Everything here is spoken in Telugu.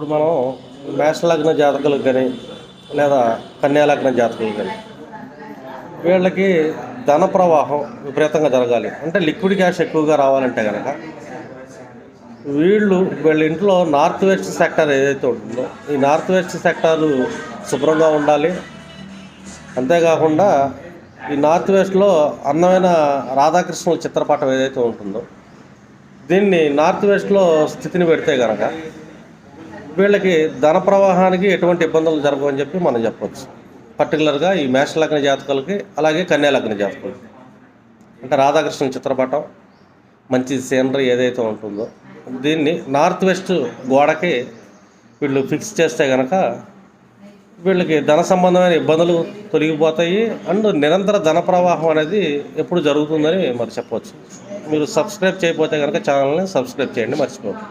ఇప్పుడు మనం మేషలగ్న జాతకులకు కానీ లేదా కన్యాలగ్న జాతకులకు కానీ వీళ్ళకి ధన ప్రవాహం విపరీతంగా జరగాలి. అంటే లిక్విడ్ క్యాష్ ఎక్కువగా రావాలంటే కనుక వీళ్ళు వీళ్ళ ఇంట్లో నార్త్ వెస్ట్ సెక్టర్ ఏదైతే ఉంటుందో ఈ నార్త్ వెస్ట్ సెక్టారు శుభ్రంగా ఉండాలి. అంతేకాకుండా ఈ నార్త్ వెస్ట్లో అందమైన రాధాకృష్ణుల చిత్రపటం ఏదైతే ఉంటుందో దీన్ని నార్త్ వెస్ట్లో స్థితిని పెడితే కనుక వీళ్ళకి ధన ప్రవాహానికి ఎటువంటి ఇబ్బందులు జరగవని చెప్పి మనం చెప్పవచ్చు పర్టికులర్గా ఈ మేషలగ్న జాతకులకి అలాగే కన్యాలగ్న జాతకులకి. అంటే రాధాకృష్ణ చిత్రపటం మంచి సీనరీ ఏదైతే ఉంటుందో దీన్ని నార్త్ వెస్ట్ గోడకి వీళ్ళు ఫిక్స్ చేస్తే కనుక వీళ్ళకి ధన సంబంధమైన ఇబ్బందులు తొలగిపోతాయి. అండ్ నిరంతర ధన ప్రవాహం అనేది ఎప్పుడు జరుగుతుందని మరి చెప్పవచ్చు మీరు సబ్స్క్రైబ్ చేయకపోతే కనుక ఛానల్ని సబ్స్క్రైబ్ చేయండి మర్చిపోకండి.